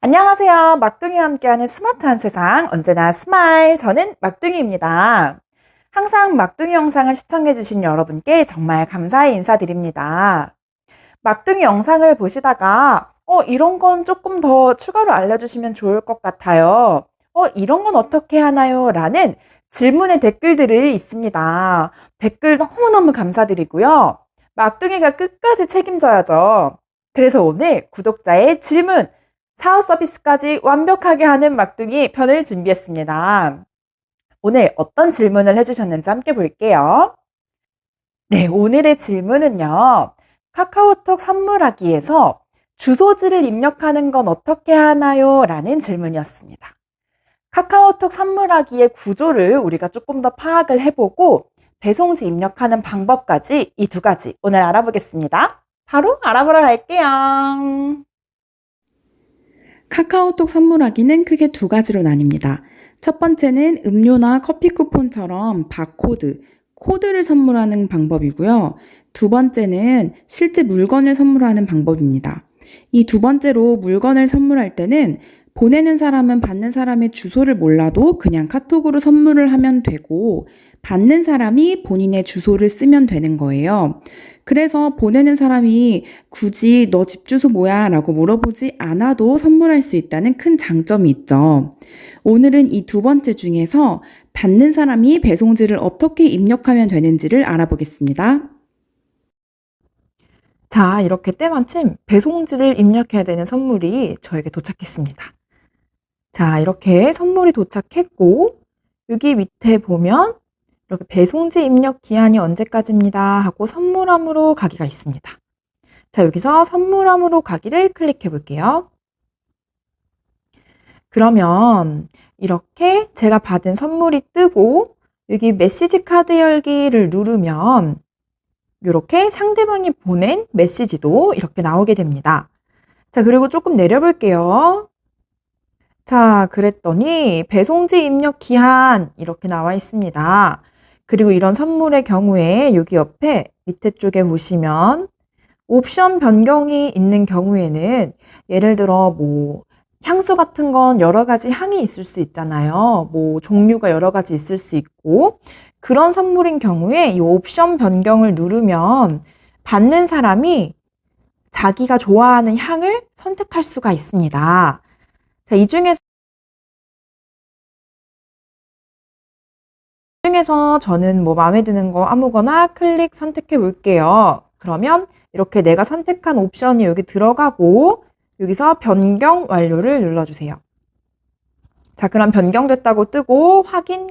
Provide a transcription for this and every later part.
안녕하세요. 막둥이와 함께하는 스마트한 세상, 언제나 스마일. 저는 막둥이입니다. 항상 막둥이 영상을 시청해주신 여러분께 정말 감사의 인사드립니다. 막둥이 영상을 보시다가, 어, 이런 건 조금 더 추가로 알려주시면 좋을 것 같아요. 어, 이런 건 어떻게 하나요? 라는 질문의 댓글들이 있습니다. 댓글 너무너무 감사드리고요. 막둥이가 끝까지 책임져야죠. 그래서 오늘 구독자의 질문, 사후 서비스까지 완벽하게 하는 막둥이 편을 준비했습니다. 오늘 어떤 질문을 해주셨는지 함께 볼게요. 네, 오늘의 질문은요. 카카오톡 선물하기에서 주소지를 입력하는 건 어떻게 하나요? 라는 질문이었습니다. 카카오톡 선물하기의 구조를 우리가 조금 더 파악을 해보고 배송지 입력하는 방법까지 이 두 가지 오늘 알아보겠습니다. 바로 알아보러 갈게요. 카카오톡 선물하기는 크게 두 가지로 나뉩니다. 첫 번째는 음료나 커피 쿠폰처럼 바코드, 코드를 선물하는 방법이고요. 두 번째는 실제 물건을 선물하는 방법입니다. 이 두 번째로 물건을 선물할 때는 보내는 사람은 받는 사람의 주소를 몰라도 그냥 카톡으로 선물을 하면 되고 받는 사람이 본인의 주소를 쓰면 되는 거예요. 그래서 보내는 사람이 굳이 너 집 주소 뭐야? 라고 물어보지 않아도 선물할 수 있다는 큰 장점이 있죠. 오늘은 이 두 번째 중에서 받는 사람이 배송지를 어떻게 입력하면 되는지를 알아보겠습니다. 자, 이렇게 때마침 배송지를 입력해야 되는 선물이 저에게 도착했습니다. 자, 이렇게 선물이 도착했고, 여기 밑에 보면 이렇게 배송지 입력 기한이 언제까지입니다 하고 선물함으로 가기가 있습니다. 자, 여기서 선물함으로 가기를 클릭해 볼게요. 그러면 이렇게 제가 받은 선물이 뜨고 여기 메시지 카드 열기를 누르면 이렇게 상대방이 보낸 메시지도 이렇게 나오게 됩니다. 자, 그리고 조금 내려볼게요. 자, 그랬더니 배송지 입력 기한 이렇게 나와 있습니다. 그리고 이런 선물의 경우에 여기 옆에 밑에 쪽에 보시면 옵션 변경이 있는 경우에는 예를 들어 뭐 향수 같은 건 여러 가지 향이 있을 수 있잖아요. 뭐 종류가 여러 가지 있을 수 있고 그런 선물인 경우에 이 옵션 변경을 누르면 받는 사람이 자기가 좋아하는 향을 선택할 수가 있습니다. 자, 이 중에서 중에서 저는 뭐 마음에 드는 거 아무거나 클릭 선택해 볼게요. 그러면 이렇게 내가 선택한 옵션이 여기 들어가고 여기서 변경 완료를 눌러주세요. 자, 그럼 변경됐다고 뜨고 확인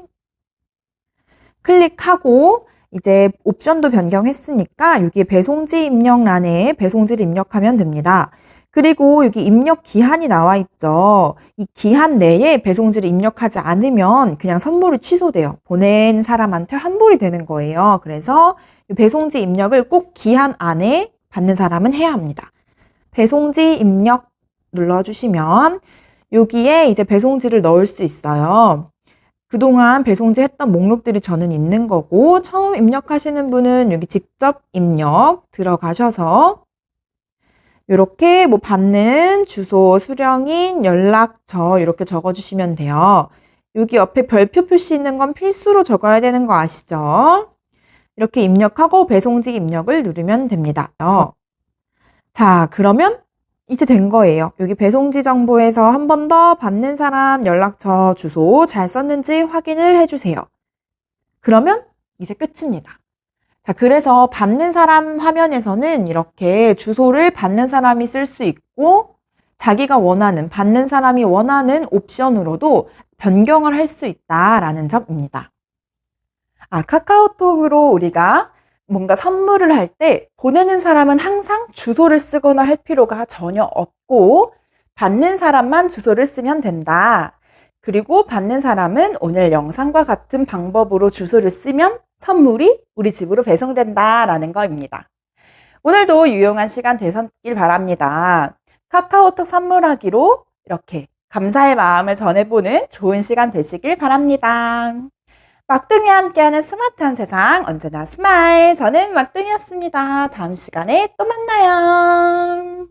클릭하고 이제 옵션도 변경했으니까 여기 배송지 입력란에 배송지를 입력하면 됩니다. 그리고 여기 입력 기한이 나와 있죠. 이 기한 내에 배송지를 입력하지 않으면 그냥 선물이 취소돼요. 보낸 사람한테 환불이 되는 거예요. 그래서 배송지 입력을 꼭 기한 안에 받는 사람은 해야 합니다. 배송지 입력 눌러주시면 여기에 이제 배송지를 넣을 수 있어요. 그동안 배송지 했던 목록들이 저는 있는 거고 처음 입력하시는 분은 여기 직접 입력 들어가셔서 이렇게 뭐 받는 주소, 수령인, 연락처 이렇게 적어주시면 돼요. 여기 옆에 별표 표시 있는 건 필수로 적어야 되는 거 아시죠? 이렇게 입력하고 배송지 입력을 누르면 됩니다. 자, 그러면 이제 된 거예요. 여기 배송지 정보에서 한 번 더 받는 사람 연락처 주소 잘 썼는지 확인을 해주세요. 그러면 이제 끝입니다. 자, 그래서 받는 사람 화면에서는 이렇게 주소를 받는 사람이 쓸 수 있고 자기가 원하는, 받는 사람이 원하는 옵션으로도 변경을 할 수 있다라는 점입니다. 아, 카카오톡으로 우리가 뭔가 선물을 할 때 보내는 사람은 항상 주소를 쓰거나 할 필요가 전혀 없고 받는 사람만 주소를 쓰면 된다. 그리고 받는 사람은 오늘 영상과 같은 방법으로 주소를 쓰면 선물이 우리 집으로 배송된다라는 거입니다. 오늘도 유용한 시간 되셨길 바랍니다. 카카오톡 선물하기로 이렇게 감사의 마음을 전해보는 좋은 시간 되시길 바랍니다. 막둥이와 함께하는 스마트한 세상 언제나 스마일 저는 막둥이였습니다. 다음 시간에 또 만나요.